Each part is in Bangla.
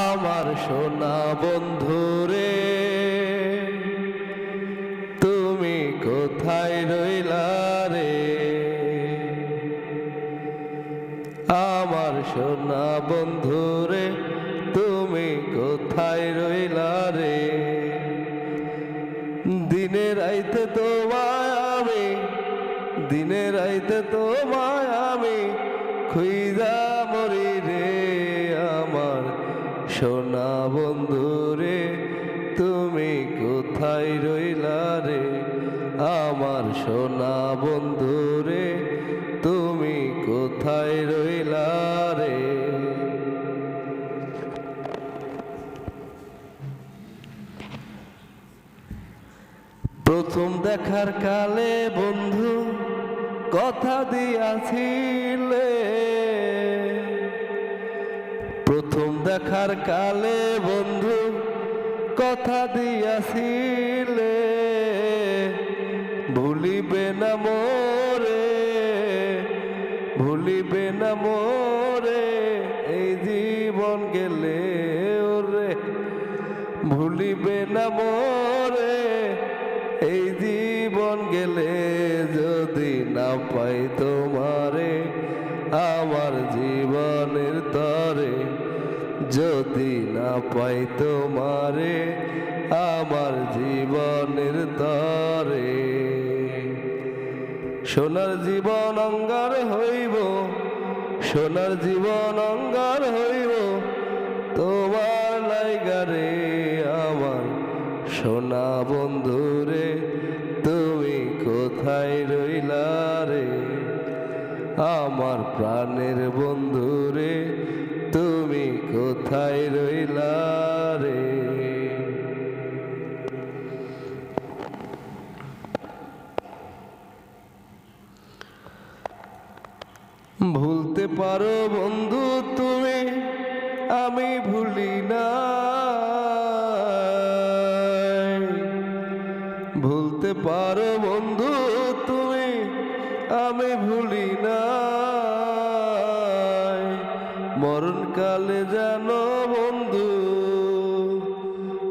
আমার সোনা বন্ধু রে, তুমি কোথায় রইলা রে? আমার সোনা বন্ধু রে, তুমি কোথায় রইলা রে? দিনে রাইতে তোমায় আমি, দিনে রাইতে তোমায় আমি খুইজা মরি রে। সোনা বন্ধু রে, তুমি কোথায় রইলা রে? আমার সোনা বন্ধু রে, তুমি কোথায় রইলা রে? প্রথম দেখার কালে বন্ধু কথা দিয়াছিলে। প্রথম দেখার কালে বন্ধু কথা দিয়াছিলে। ভুলিবে না মোরে, ভুলিবে না মোরে, এই জীবন গেলে ওরে। ভুলিবে না মোরে, এই জীবন গেলে যদি না পাই তোমারে, আমার জীবনের তরে। যদি না পাই তোমারে, আমার জীবনের তরে। সোনার জীবন অঙ্গার হইব, সোনার জীবন অঙ্গার হইব, তোমার লাইগারে আমার সোনা বন্ধু রে, তুমি কোথায় রইলা রে? আমার প্রাণের বন্ধু রে তুমি কোথায় রইলা রে? ভুলতে পারো বন্ধু তুমি, আমি ভুলি না ভুলতে পারো বন্ধু তুমি, আমি ভুলি না মরণকালে জানো বন্ধু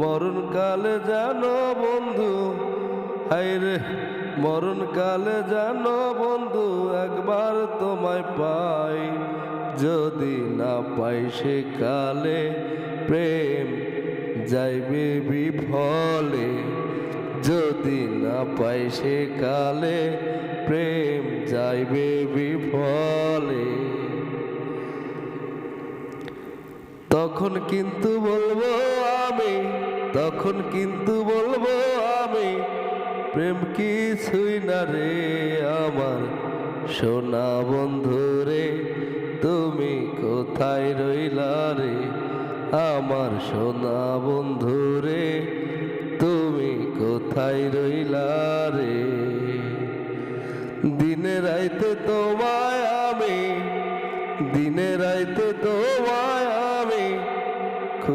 মরণকালে জানো বন্ধু হাইরে মরণকালে জানো বন্ধু, একবার তোমায় পাই, যদি না পাই সে কালে প্রেম যাইবে বিফলে, যদি না পাই সে কালে প্রেম যাইবে বিফলে। তখন কিন্তু বলব আমি, তখন কিন্তু বলব আমি, প্রেম কিছুই না রে আমার। সোনা বন্ধু রে, তুমি কোথায় রইলা রে? আমার সোনা বন্ধু রে, তুমি কোথায় রইলা রে? দিনে রাইতে তোমায় আমি, দিনে রাইতে আমি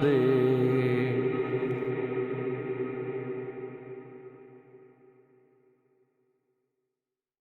de